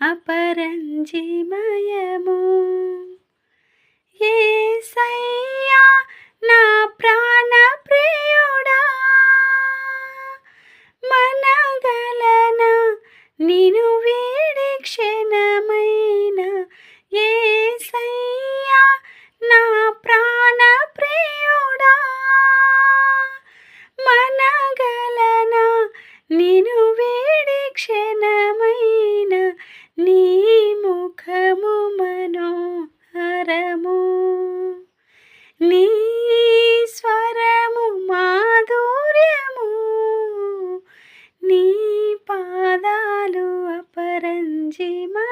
అపరంజిమయము. ఏ సయ్యా నా ప్రాణ ప్రియుడా మనగలన నిను మంజీమా